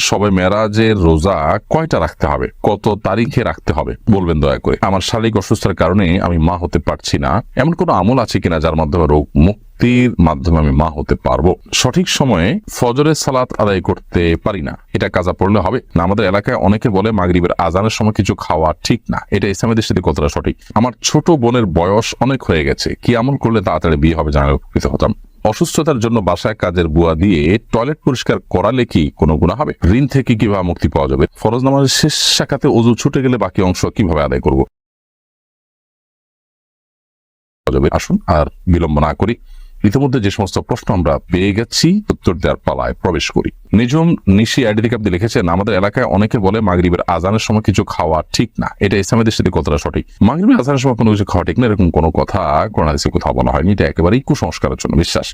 সবে মেরাজের রোজা কয়টা রাখতে হবে? কত তারিখে রাখতে হবে? বলবেন দয়া করে। আমার শারীরিক অসুস্থতার কারণে আমি মা হতে পারছি না। এমন কোনো আমল আছে কিনা যার মাধ্যমে রোগ মুক্তির মাধ্যমে আমি মা হতে পারব? সঠিক সময়ে ফজরের সালাত আদায় করতে পারি না। এটা কাজা পড়লে হবে? না, আমাদের এলাকায় অনেকে বলে মাগরিবের আজানের সময় কিছু খাওয়া ঠিক না। এটা ইসলামের দৃষ্টিতে কতটা সঠিক? আমার ছোট বোনের বয়স অনেক হয়ে গেছে। কি আমল করলে তাড়াতাড়ি বিয়ে হবে জানালে উপকৃত হতাম। অসুস্থতার জন্য বাসায় কাজের বুয়া দিয়ে টয়লেট পরিষ্কার করালে কি কোনো গুণা হবে? ঋণ থেকে কীভাবে মুক্তি পাওয়া যাবে? ফরজ নামাজের শেষ শাখাতে অজু ছুটে গেলে বাকি অংশ কীভাবে আদায় করব? আসুন আর বিলম্ব না করি। ইতিমধ্যে যে সমস্ত প্রশ্ন আমরা পেয়ে গেছি, উত্তর দেওয়ার পালায় প্রবেশ করি। নিজম নিশি আইডি থেকে আপনি লিখেছেন, আমাদের এলাকায় অনেকে বলে মাগরিবের আজানের সময় কিছু খাওয়া ঠিক না। এটা ইসলামের দৃষ্টিতে কতটা সঠিক? মাগরিবের আজানের সময় কোনো কিছু খাওয়া ঠিক না, এরকম কোনো কথা কোরআন হাদিসে কোথাও বলা হয়নি। এটা একেবারেই কুসংস্কারের জন্য বিশ্বাস।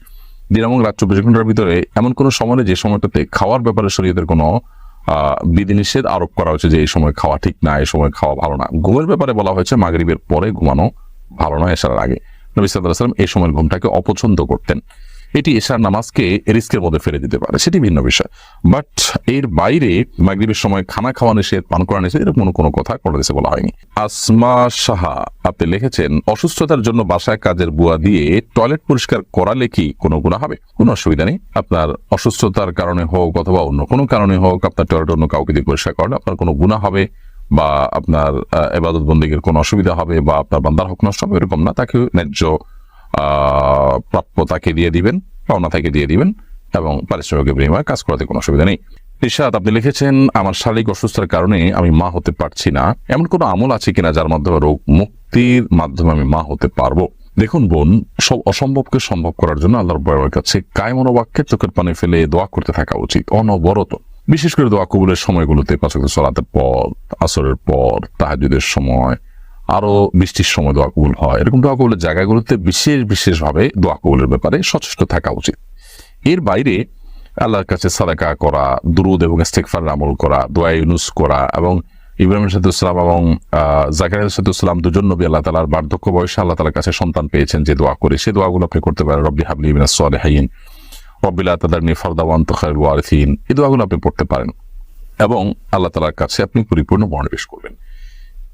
দিন রাত চব্বিশ ঘণ্টার ভিতরে এমন কোনো সময় যে সময়টাতে খাওয়ার ব্যাপারে শরীয়তের কোনো বিধিনিষেধ আরোপ করা হয়েছে যে এই সময় খাওয়া ঠিক না, এই সময় খাওয়া ভালো না। ঘুমের ব্যাপারে বলা হয়েছে, মাগরিবের পরে ঘুমানো ভালো নয় এসার আগে। নবী সাল্লাহ সাল্লাম এই সময়ের ঘুমটাকে অপছন্দ করতেন। এটি এশার নামাজকে রিস্কের মধ্যে ফেলে দিতে পারে, সেটি ভিন্ন বিষয়। বাট এর বাইরে মাগরিবের সময় খানা খাওয়া নিষেধ, পান করা নিষেধ, এরকম কোনো কথা দেশে বলা হয়নি। আসমা সাহা আপনি লিখেছেন, অসুস্থতার জন্য বাসায় কাজের বুয়া দিয়ে টয়লেট পরিষ্কার করালে কি কোনো গুণা হবে? কোনো অসুবিধা নেই। আপনার অসুস্থতার কারণে হোক অথবা অন্য কোনো কারণে হোক, আপনার টয়লেট অন্য কাউকে দিয়ে পরিষ্কার করলে আপনার কোনো গুণা হবে। বা আপনার এবাদত বন্দীগের কোনো অসুবিধা হবে বা আপনার বান্দার হক নষ্ট হবে এরকম না, তাকে ন্যায্য প্রাপ্য তাকে দিয়ে দিবেন, পাওনা তাকে দিয়ে দিবেন এবং পারিশ্রমিকের বিনিময়ে কাজ করাতে কোনো অসুবিধা নেই। ইরশাদ, আপনি লিখেছেন, আমার শারীরিক অসুস্থতার কারণে আমি মা হতে পারছি না। এমন কোনো আমল আছে কিনা যার মাধ্যমে রোগ মুক্তির মাধ্যমে আমি মা হতে পারব? দেখুন বোন, সব অসম্ভবকে সম্ভব করার জন্য আল্লাহর কাছে কায় মনোবাক্যে চোখের পানি ফেলে দোয়া করতে থাকা উচিত, অনবরত। বিশেষ করে দোয়া কবুলের সময়গুলোতে ওয়াক্ত সলাতের পর, আসরের পর তাহাজুদের সময়, আরও বৃষ্টির সময় দোয়া কবুল হয়। এরকম দোয়া কবুলের জায়গাগুলোতে বিশেষ বিশেষভাবে দোয়া কবুলের ব্যাপারে সচেষ্ট থাকা উচিত। এর বাইরে আল্লাহর কাছে সাদাকা করা, দুরুদ এবং ইস্তেকফার আমল করা, দোয়া ইউনুস করা এবং ইব্রাহিম সাদুসলাম এবং জাকারিয়া সাদুসলাম দুজন নবী আল্লাহ তালার বার্ধক্য বয়সে আল্লাহ তালার কাছে সন্তান পেয়েছেন যে দোয়া করে। সে দোয়াগুলো আপনি করতে পারেন, রব্বি হাবলি মিনাস সালেহিন রব্বিলা তাদারনি ফরদাওয়ান তখারুল ওয়ারিসিন। এই দোয়াগুলো আপনি পড়তে পারেন এবং আল্লাহ তালার কাছে আপনি পরিপূর্ণ মনোনিবেশ করবেন।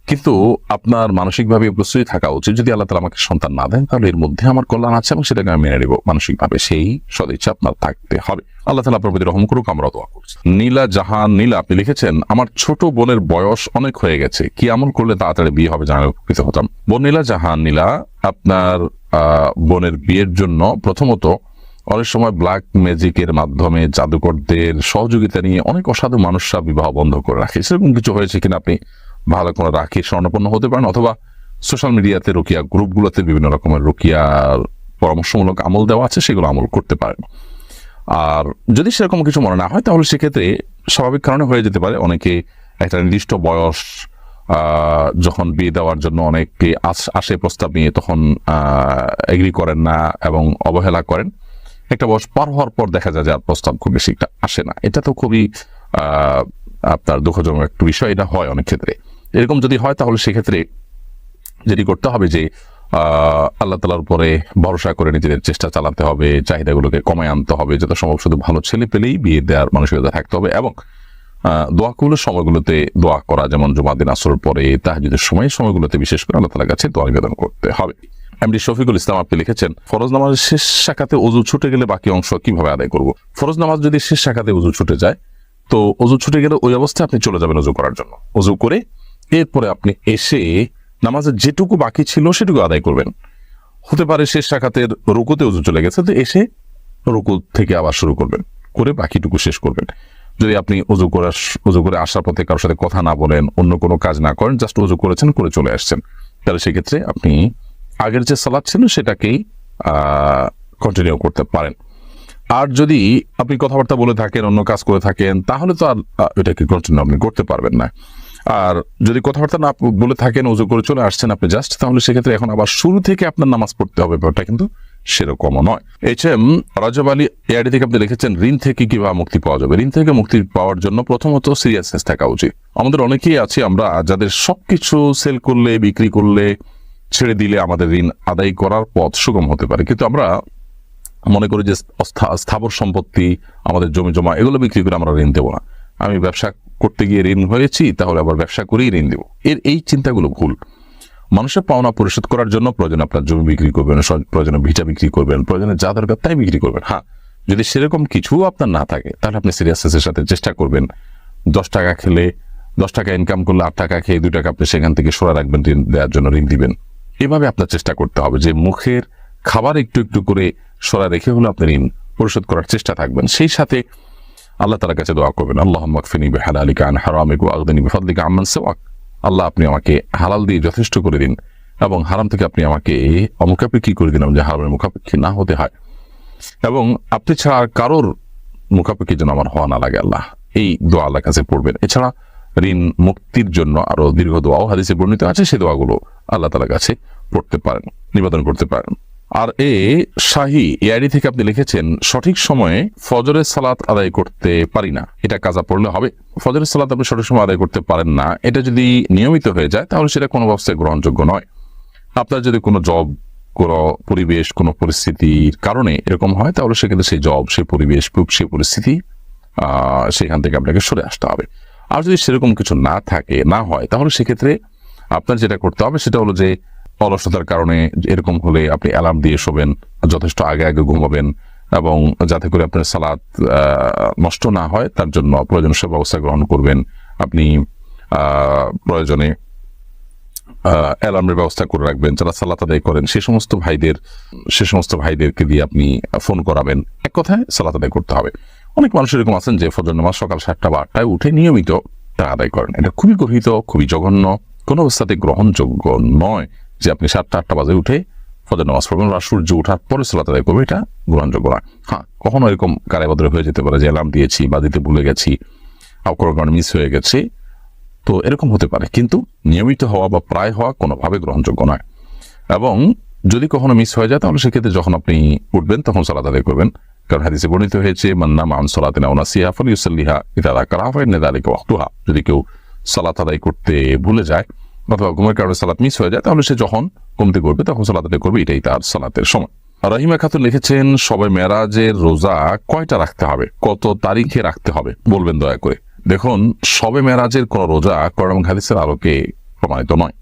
কিন্তু আপনার মানসিকভাবে প্রস্তুতি থাকা উচিত। যদি আল্লাহ তালা আমাকে সন্তান না দেন, তাহলে এর মধ্যে আমার কল্যাণ আছে এবং সেটাকে আমি মেনে নেব। মানসিকভাবে সেই সদিচ্ছা আপনার থাকতে হবে। আল্লাহ তালা আপনার প্রতি রহম করুক আমরা দোয়া করছি। নীলা জাহান, নীলা, আপনি লিখেছেন, আমার ছোট বোনের বয়স অনেক হয়ে গেছে। কি আমল করলে তাড়াতাড়ি বিয়ে হবে? জানালে উপকৃত হতাম। বোন নীলা জাহান, নীলা, আপনার বোনের বিয়ের জন্য প্রথমত অনেক সময় ব্ল্যাক ম্যাজিকের মাধ্যমে জাদুকরদের সহযোগিতা নিয়ে অনেক অসাধু মানুষরা বিবাহ বন্ধ করে রাখে। সেরকম কিছু হয়েছে কিনা আপনি ভালো কোনো রাখি স্বর্ণপন্ন হতে পারেন অথবা সোশ্যাল মিডিয়াতে রুকিয়া গ্রুপগুলোতে বিভিন্ন রকমের রুকিয়ার পরামর্শমূলক আমল দেওয়া আছে, সেগুলো আমল করতে পারেন। আর যদি সেরকম কিছু মনে না হয়, তাহলে সেক্ষেত্রে স্বাভাবিক কারণে হয়ে যেতে পারে। অনেকে একটা নির্দিষ্ট বয়স যখন বিয়ে দেওয়ার জন্য অনেকে আসে প্রস্তাব নিয়ে তখন এগ্রি করেন না এবং অবহেলা করেন। একটা বয়স পার হওয়ার পর দেখা যায় যে আর প্রস্তাব খুব বেশি একটা আসে না। এটা তো খুবই আপনার দুঃখজনক একটা বিষয়। এটা হয় অনেক ক্ষেত্রে। এরকম যদি হয় তাহলে সেক্ষেত্রে যেটি করতে হবে যে আল্লাহ তালার উপরে ভরসা করে নিজেদের চেষ্টা চালাতে হবে, চাহিদাগুলোকে কমায় আনতে হবে, যত সম্ভব শুধু ভালো ছেলে পেলেই বিয়ে দেওয়ার মানসিকতা থাকতে হবে এবং দোয়া কবুলের সময়গুলোতে দোয়া করা, যেমন জুমাদিন আসর পরে তাহাজুদের সময় সময়গুলোতে বিশেষ করে আল্লাহ তালার কাছে দোয়া নিবেদন করতে হবে। এমডি শফিকুল ইসলাম আপনি লিখেছেন, ফরজ নামাজের শেষ শাখাতে অজু ছুটে গেলে বাকি অংশ কীভাবে আদায় করব? ফরজ নামাজ যদি শেষ শাখাতে অজু ছুটে যায়, তো অজু ছুটে গেলে ওই অবস্থায় আপনি চলে যাবেন অজু করার জন্য। অজু করে এরপরে আপনি এসে নামাজের যেটুকু বাকি ছিল সেটুকু আদায় করবেন। হতে পারে শেষ শাখাতের রুকুতে উজু চলে গেছে, তো এসে রুকু থেকে আবার শুরু করবেন, করে বাকিটুকু শেষ করবেন। যদি আপনি উজু করে আস- উজু করে আসার পথে কারোর সাথে কথা না বলেন, অন্য কোনো কাজ না করেন, জাস্ট উজু করেছেন, করে চলে আসছেন, তাহলে সেক্ষেত্রে আপনি আগের যে সালাদ ছিল সেটাকেই কন্টিনিউ করতে পারেন। আর যদি আপনি কথাবার্তা বলে থাকেন, অন্য কাজ করে থাকেন, তাহলে তো আর এটাকে কন্টিনিউ আপনি করতে পারবেন না। আর যদি কথাবার্তা না বলে থাকেন, উজু করে চলে আসছেন আপনি জাস্ট তাহলে সেক্ষেত্রে এখন আবার শুরু থেকে আপনার নামাজ পড়তে হবে। ব্যাপারটা কিন্তু সেরকমও নয়। এইচ এম রাজব আলী এআডি থেকে আপনি লিখেছেন ঋণ থেকে কীভাবে মুক্তি পাওয়া যাবে? ঋণ থেকে মুক্তি পাওয়ার জন্য প্রথমত সিরিয়াসনেস থাকা উচিত। আমাদের অনেকেই আছে আমরা, যাদের সবকিছু সেল করলে, বিক্রি করলে ছেড়ে দিলে আমাদের ঋণ আদায় করার পথ সুগম হতে পারে। কিন্তু আমরা মনে করি যে স্থাবর সম্পত্তি, আমাদের জমি জমা, এগুলো বিক্রি করে আমরা ঋণ দেবো না। আমি ব্যবসা করতে গিয়ে ঋণ হয়েছি, তাহলে আবার ব্যবসা করেই ঋণ দেবো। এর এই চিন্তাগুলো ভুল। মানুষের পাওনা পরিশোধ করার জন্য প্রয়োজন আপনার জমি বিক্রি করবেন প্রয়োজনে ভিটা বিক্রি করবেন, প্রয়োজনে যা দরকার তাই বিক্রি করবেন। হ্যাঁ যদি সেরকম কিছু আপনার না থাকে, তাহলে আপনি সিরিয়াসনেসের সাথে চেষ্টা করবেন। দশ টাকা খেলে, দশ টাকা ইনকাম করলে আট টাকা খেয়ে দুই টাকা আপনি সেখান থেকে সরা রাখবেন, ঋণ দেওয়ার জন্য ঋণ দিবেন। এভাবে আপনার চেষ্টা করতে হবে যে মুখের খাবার একটু একটু করে সরা রেখে হলে আপনি ঋণ পরিশোধ করার চেষ্টা থাকবেন। সেই সাথে আল্লাহ তালার কাছে দোয়া করবেন আল্লাহ মাকফিনি বেহালালিকা আন হারামিক আগদিনী বিফাদলিকা আমান সেওয়াক। আল্লাহ আপনি আমাকে হালাল দিয়ে যথেষ্ট করে দিন এবং হারাম থেকে আপনি আমাকে অমুখাপেক্ষী করে দিন যে হারামের মুখাপেক্ষী না হতে হয়। এবং আপনি ছাড়া আর কারোর মুখাপেক্ষি যেন আমার হওয়া না লাগে আল্লাহ। এই দোয়া আল্লাহর কাছে পড়বেন। এছাড়া ঋণ মুক্তির জন্য আরও দীর্ঘ দোয়াও হাদিসে বর্ণিত আছে, সে দোয়াগুলো আল্লাহ তালার কাছে পড়তে পারেন, নিবেদন করতে পারেন। আর এ শাহী এআইডি থেকে আপনি লিখেছেন, সঠিক সময়ে ফজরের সালাত আদায় করতে পারি না, এটা কাজা পড়লে হবে। ফজরের সালাত আপনি সঠিক সময় আদায় করতে পারেন না, এটা যদি নিয়মিত হয়ে যায়, তাহলে সেটা কোনো অবস্থায় গ্রহণযোগ্য নয়। আপনার যদি কোনো জব, কোনো পরিবেশ, কোনো পরিস্থিতির কারণে এরকম হয়, তাহলে সেক্ষেত্রে সেই জব, সেই পরিবেশ, সেই পরিস্থিতি সেখান থেকে আপনাকে সরে আসতে হবে। আর যদি সেরকম কিছু না থাকে, না হয়, তাহলে সেক্ষেত্রে আপনার যেটা করতে হবে সেটা হলো যে অলসতার কারণে এরকম হলে আপনি অ্যালার্ম দিয়ে শোবেন, যথেষ্ট আগে আগে ঘুমাবেন এবং যাতে করে আপনার সালাদ নষ্ট না হয়, তার জন্য প্রয়োজন সব ব্যবস্থা গ্রহণ করবেন। আপনি প্রয়োজনে অ্যালার্মের ব্যবস্থা করে রাখবেন, যারা সালাত আদায় করেন, সে সমস্ত ভাইদের, সে সমস্ত ভাইদেরকে দিয়ে আপনি ফোন করাবেন। এক কথায় সালাত আদায় করতে হবে। অনেক মানুষ এরকম আছেন যে ফজর নামাজ সকাল সাতটা বা আটটায় উঠে নিয়মিত তা আদায় করেন। এটা খুবই গর্হিত, খুবই জঘন্য, কোনো অবস্থাতে গ্রহণযোগ্য নয় যে আপনি সাতটা, আটটা বাজে উঠে ফজর নামাজ পড়বেন বা সূর্য ওঠার পরে সালাত আদায় করবে, এটা গ্রহণযোগ্য না। হ্যাঁ কখনো এরকম কারাবদরে হয়ে যেতে পারে যে অ্যালার্ম দিয়েছি বা দিতে ভুলে গেছি কোনো কারণে মিস হয়ে গেছে। তো এরকম হতে পারে, কিন্তু নিয়মিত হওয়া বা প্রায় হওয়া কোনোভাবে গ্রহণযোগ্য নয়। এবং যদি কখনো মিস হয়ে যায়, তাহলে সেক্ষেত্রে যখন আপনি উঠবেন, তখন সালাত আদায় করবেন। কারণ হাদিসে বর্ণিত হয়েছে মান্না মান সালাতিনা ওনাসিহা ফল ইউসাল্লিহা ইতাদা কারাফা নেদালিকা ওয়াক্তুহা। যদি কেউ সালাত আদায় করতে ভুলে যায় অথবা ঘুমের কারণে সালাত মিস হয়ে যায়, তাহলে সে যখন ঘুমতে করবে তখন সালাত আদায় করবে, এটাই তার সালাতের সময়। রাহিমা খাতুন লিখেছেন, সবে মেরাজের রোজা কয়টা রাখতে হবে? কত তারিখে রাখতে হবে? বলবেন দয়া করে। দেখুন, সবে মেরাজের কোন রোজা করম হাদিসের আলোকে প্রমাণিত নয়।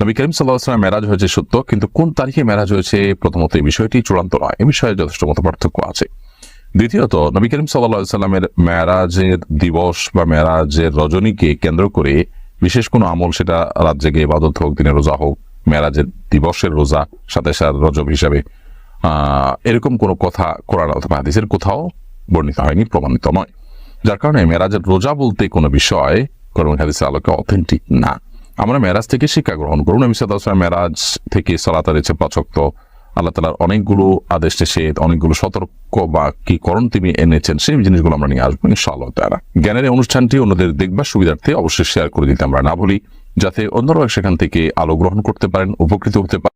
নবী করিম সাল্লাহ সাল্লাম মেরাজ হয়েছে সত্য, কিন্তু কোন তারিখে মেরাজ হয়েছে প্রথমত এই বিষয়টি চূড়ান্ত নয়। এ বিষয়ে যথেষ্ট মত পার্থক্য আছে। দ্বিতীয়ত, নবী করিম সাল্লাহ মেরাজের দিবস বা মেরাজের রজনীকে কেন্দ্র করে বিশেষ কোনো আমল সেটা রাত জেগে ইবাদত হোক, দিনের রোজা হোক, মেরাজের দিবসের রোজা, সাথে সাথে রজব হিসাবে এরকম কোনো কথা কোরআন অথবা হাদিসের কোথাও বর্ণিত হয়নি, প্রমাণিত নয়। যার কারণে মেরাজের রোজা বলতে কোনো বিষয় কোরআন হাদিসের আলোকে অথেন্টিক না। আমরা মেরাজ থেকে শিক্ষা গ্রহণ করুন। আমি সাদা মেরাজ থেকে সালাতার রয়েছে পাচক্ত আল্লাহ তালার অনেকগুলো আদেশ নিষেধ অনেকগুলো সতর্ক বা কি করণ তিনি এনেছেন, সেই জিনিসগুলো আমরা নিয়ে আসব ইনশাআল্লাহ তারা জ্ঞানের অনুষ্ঠানটি অন্যদের দেখবার সুবিধার্থে অবশ্যই শেয়ার করে দিতে আমরা না বলি যাতে অন্যরাও সেখান থেকে আলো গ্রহণ করতে পারেন, উপকৃত হতে পারেন।